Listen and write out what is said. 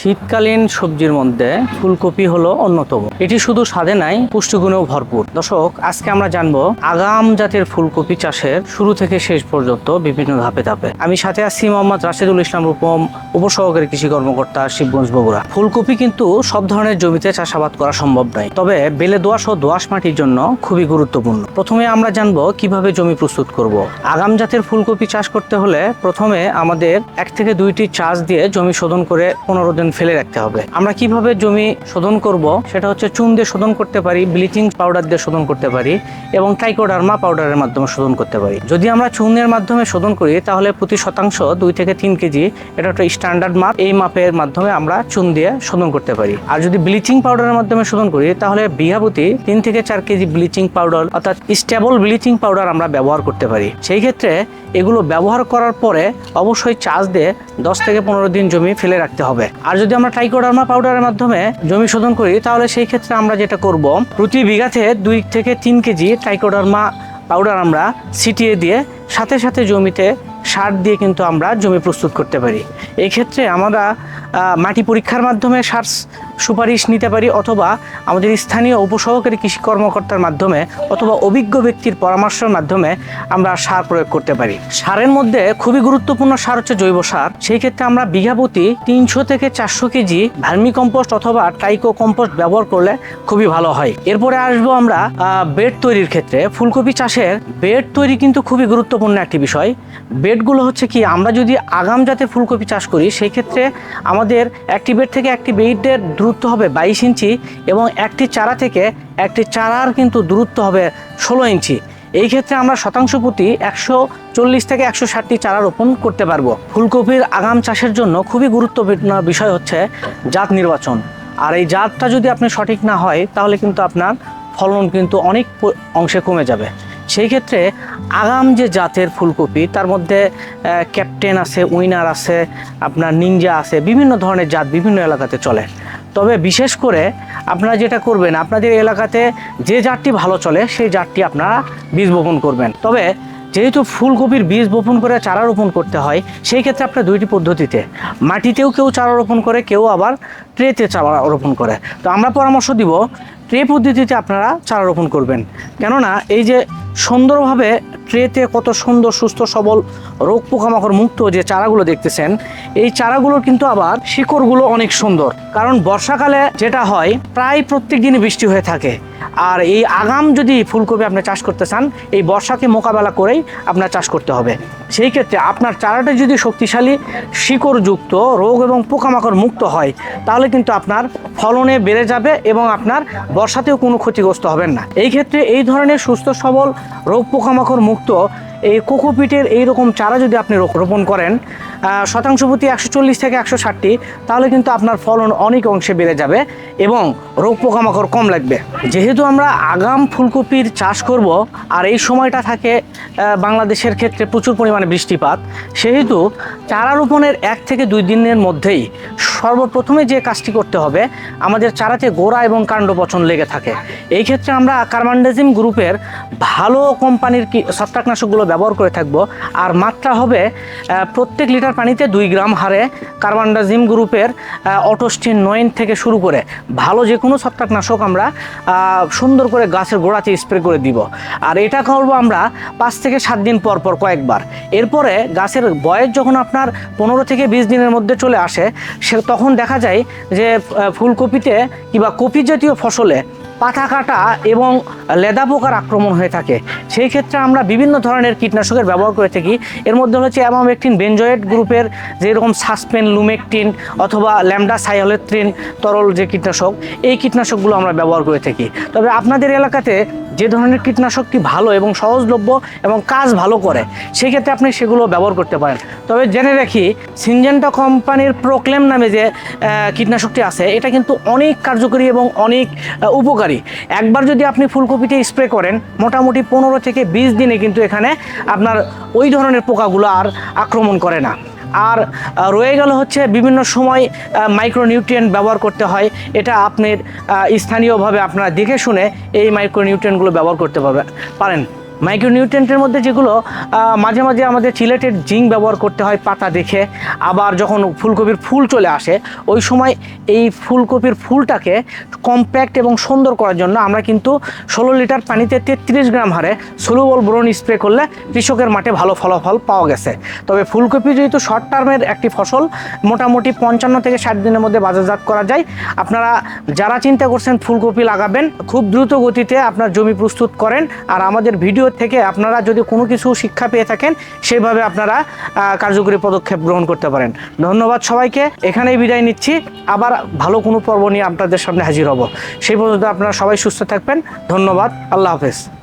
শীতকালীন সবজির মধ্যে ফুলকপি হলো অন্যতম। এটি শুধু স্বাদে নাই, পুষ্টিগুণেও ভরপুর। দর্শক, আজকে আমরা জানব আগাম জাতের ফুলকপি চাষের শুরু থেকে শেষ পর্যন্ত বিভিন্ন ধাপে ধাপে। আমি সাথে আছি মোহাম্মদ রাশেদুল ইসলাম রূপম, উপসহকারী কৃষি কর্মকর্তা শিবগঞ্জ বগুড়া। ফুলকপি কিন্তু সব ধরনের জমিতে চাষাবাদ করা সম্ভব নয়। তবে বেলে দোয়াশ ও দোয়াশ মাটির জন্য খুবই গুরুত্বপূর্ণ। প্রথমে আমরা জানব কীভাবে জমি প্রস্তুত করব। আগাম জাতের ফুলকপি চাষ করতে হলে প্রথমে আমাদের এক থেকে দুইটি চাষ দিয়ে জমি শোধন করে পনেরো দিন ফেলে রাখতে হবে। আমরা কীভাবে জমি শোধন করব সেটা হচ্ছে চুন দিয়ে শোধন করতে পারি, ব্লিচিং পাউডার দিয়ে শোধন করতে পারি এবং ট্রাইকোডার্মা পাউডারের মাধ্যমে শোধন করতে পারি। যদি আমরা চুনের মাধ্যমে শোধন করি, তাহলে প্রতি শতাংশ দুই থেকে তিন কেজি, এটা একটা স্ট্যান্ডার্ড মাপ এই মাপের মাধ্যমে আমরা চুন দিয়ে শোধন করতে পারি। আর যদি ব্লিচিং পাউডারের মাধ্যমে শোধন করি, তাহলে বিঘা প্রতি তিন থেকে চার কেজি ব্লিচিং পাউডার অর্থাৎ স্টেবল ব্লিচিং পাউডার আমরা ব্যবহার করতে পারি। সেই ক্ষেত্রে এগুলো ব্যবহার করার পরে অবশ্যই চার্জ দিয়ে দশ থেকে পনেরো দিন জমি ফেলে রাখতে হবে। আর যদি আমরা ট্রাইকোডার্মা পাউডারের মাধ্যমে জমি শোধন করি, তাহলে সেই ক্ষেত্রে আমরা যেটা করব, প্রতি বিঘাতে দুই থেকে তিন কেজি ট্রাইকোডার্মা পাউডার আমরা ছিটিয়ে দিয়ে সাথে সাথে জমিতে সার দিয়ে কিন্তু আমরা জমি প্রস্তুত করতে পারি। এক্ষেত্রে আমরা মাটি পরীক্ষার মাধ্যমে সার সুপারিশ নিতে পারি অথবা আমাদের স্থানীয় উপসহকারী কৃষি কর্মকর্তার মাধ্যমে অথবা অভিজ্ঞ ব্যক্তির পরামর্শের মাধ্যমে আমরা সার প্রয়োগ করতে পারি। সারের মধ্যে খুবই গুরুত্বপূর্ণ সার হচ্ছে জৈব সার। সেই ক্ষেত্রে আমরা বিঘা প্রতি তিনশো থেকে চারশো কেজি ভার্মি কম্পোস্ট অথবা ট্রাইকো কম্পোস্ট ব্যবহার করলে খুবই ভালো হয়। এরপরে আসব আমরা বেড তৈরির ক্ষেত্রে। ফুলকপি চাষের বেড তৈরি কিন্তু খুবই গুরুত্বপূর্ণ একটি বিষয়। বেডগুলো হচ্ছে কি, আমরা যদি আগাম জাতের ফুলকপি চাষ করি, সেই ক্ষেত্রে আমাদের একটি বেড থেকে একটি বেডের দূরত্ব হবে বাইশ ইঞ্চি এবং একটি চারা থেকে একটি চারার কিন্তু দূরত্ব হবে ষোলো ইঞ্চি। এই ক্ষেত্রে আমরা শতাংশ প্রতি একশো চল্লিশ থেকে একশো ষাটটি চারা রোপণ করতে পারব। ফুলকপির আগাম চাষের জন্য খুবই গুরুত্বপূর্ণ বিষয় হচ্ছে জাত নির্বাচন। আর এই জাতটা যদি আপনি সঠিক না হয়, তাহলে কিন্তু আপনার ফলন কিন্তু অনেক অংশে কমে যাবে। সেই ক্ষেত্রে আগাম যে জাতের ফুলকপি, তার মধ্যে ক্যাপ্টেন আছে, উইনার আছে, আপনার নিনজা আছে, বিভিন্ন ধরনের জাত বিভিন্ন এলাকাতে চলে। তবে বিশেষ করে আপনারা যেটা করবেন, আপনাদের এলাকাতে যে জাতটি ভালো চলে, সেই জাতটি আপনারা বীজ বপন করবেন। তবে যেহেতু ফুলকপির বীজ বপন করে চারা রোপণ করতে হয়, সেই ক্ষেত্রে আপনার দুইটি পদ্ধতিতে। মাটিতেও কেউ চারা রোপণ করে, কেউ আবার ট্রেতে চারা রোপণ করে। তো আমরা পরামর্শ দিব ট্রে পদ্ধতিতে আপনারা চারা রোপণ করবেন। কেননা এই যে সুন্দরভাবে ট্রেতে কত সুন্দর, সুস্থ, সবল, রোগ পোকামাকড় মুক্ত যে চারাগুলো দেখতেছেন, এই চারাগুলোর কিন্তু আবার শিকড়গুলো অনেক সুন্দর। কারণ বর্ষাকালে যেটা হয়, প্রায় প্রত্যেক দিনই বৃষ্টি হয়ে থাকে। আর এই আগাম যদি ফুলকপি আপনি চাষ করতে চান, এই বর্ষাকে মোকাবেলা করেই আপনার চাষ করতে হবে। সেই ক্ষেত্রে আপনার চারাটা যদি শক্তিশালী, শিকড়যুক্ত, রোগ এবং পোকামাকড় মুক্ত হয়, তাহলে কিন্তু আপনার ফলনে বেড়ে যাবে এবং আপনার বর্ষাতেও কোনো ক্ষতিগ্রস্ত হবেন না। এই ক্ষেত্রে এই ধরনের সুস্থ, সবল, রোগ পোকামাকড় মুক্ত এই কোকোপিটের এই রকম চারা যদি আপনি রোপণ করেন শতাংশ প্রতি একশো চল্লিশ থেকে একশো ষাটটি তাহলে কিন্তু আপনার ফলন অনেক অংশে বেড়ে যাবে এবং রোগ পোকামাকড় কম লাগবে। যেহেতু আমরা আগাম ফুলকপির চাষ করব আর এই সময়টা থাকে বাংলাদেশের ক্ষেত্রে প্রচুর পরিমাণে বৃষ্টিপাত, সেহেতু চারা রোপণের এক থেকে দুই দিনের মধ্যেই সর্বপ্রথমে যে কাজটি করতে হবে, আমাদের চারাতে গোড়া এবং কাণ্ড পচন লেগে থাকে। এই ক্ষেত্রে আমরা কার্বান্ডাজিম গ্রুপের ভালো কোম্পানির কি ছত্রাকনাশকগুলো ব্যবহার করে থাকব। আর মাত্রা হবে প্রত্যেক লিটার পানিতে দুই গ্রাম হারে কার্বান্ডাজিম গ্রুপের অটোস্টিন নয়েন থেকে শুরু করে ভালো যে কোনো ছত্রাকনাশক আমরা সুন্দর করে গাছের গোড়াতে স্প্রে করে দিব। আর এটা করব আমরা পাঁচ থেকে সাত দিন পর পর কয়েকবার। এরপরে গাছের বয়স যখন আপনার পনেরো থেকে বিশ দিনের মধ্যে চলে আসে, সে তখন দেখা যায় যে ফুলকপিতে কিংবা কপি জাতীয় ফসলে পাতা কাটা এবং লেদা পোকার আক্রমণ হয়ে থাকে। সেই ক্ষেত্রে আমরা বিভিন্ন ধরনের কীটনাশকের ব্যবহার করে থাকি। এর মধ্যে হচ্ছে অ্যামামেকটিন বেনজয়েড গ্রুপের যেরকম সাসপেন, লুমেকটিন অথবা ল্যামডা সাইহলেট্রিন তরল যে কীটনাশক, এই কীটনাশকগুলো আমরা ব্যবহার করে থাকি। তবে আপনাদের এলাকাতে যে ধরনের কীটনাশকটি ভালো এবং সহজলভ্য এবং কাজ ভালো করে, সেক্ষেত্রে আপনি সেগুলো ব্যবহার করতে পারেন। তবে জেনে রাখি, সিনজেন্টা কোম্পানির প্রোক্লেম নামে যে কীটনাশকটি আছে, এটা কিন্তু অনেক কার্যকরী এবং অনেক উপকারী। একবার যদি আপনি ফুলকপিতে স্প্রে করেন, মোটামুটি পনেরো থেকে বিশ দিনে কিন্তু এখানে আপনার ওই ধরনের পোকাগুলো আর আক্রমণ করে না। আর রয়ে গেল হচ্ছে বিভিন্ন সময় মাইক্রোনিউট্রিয়েন্ট ব্যবহার করতে হয়। এটা আপনার স্থানীয়ভাবে আপনারা দেখে শুনে এই মাইক্রোনিউট্রিয়েন্টগুলো ব্যবহার করতে পারবে পারেন। মাইক্রোনিউট্রেন্টের মধ্যে যেগুলো মাঝে মাঝে আমাদের চিলেটের জিঙ্ক ব্যবহার করতে হয় পাতা দেখে, আবার যখন ফুলকপির ফুল চলে আসে, ওই সময় এই ফুলকপির ফুলটাকে কম্প্যাক্ট এবং সুন্দর করার জন্য আমরা কিন্তু ষোলো লিটার পানিতে তেত্রিশ গ্রাম হারে সলুবল ব্রোন স্প্রে করলে কৃষকের মাঠে ভালো ফলাফল পাওয়া গেছে। তবে ফুলকপি যেহেতু শর্ট টার্মের একটি ফসল, মোটামুটি পঞ্চান্ন থেকে ষাট দিনের মধ্যে বাজারজাত করা যায়। আপনারা যারা চিন্তা করছেন ফুলকপি লাগাবেন, খুব দ্রুত গতিতে আপনার জমি প্রস্তুত করেন, আর আমাদের ভিডিও থেকে আপনারা যদি কোনো কিছু শিক্ষা পেয়ে থাকেন সেভাবে আপনারা কার্যকরী পদক্ষেপ গ্রহণ করতে পারেন। ধন্যবাদ সবাইকে। এখানেই বিদায় নিচ্ছি। আবার ভালো কোনো পর্ব নিয়ে আপনাদের সামনে হাজির হব। সেই পর্যন্ত আপনারা সবাই সুস্থ থাকবেন। ধন্যবাদ। আল্লাহ হাফেজ।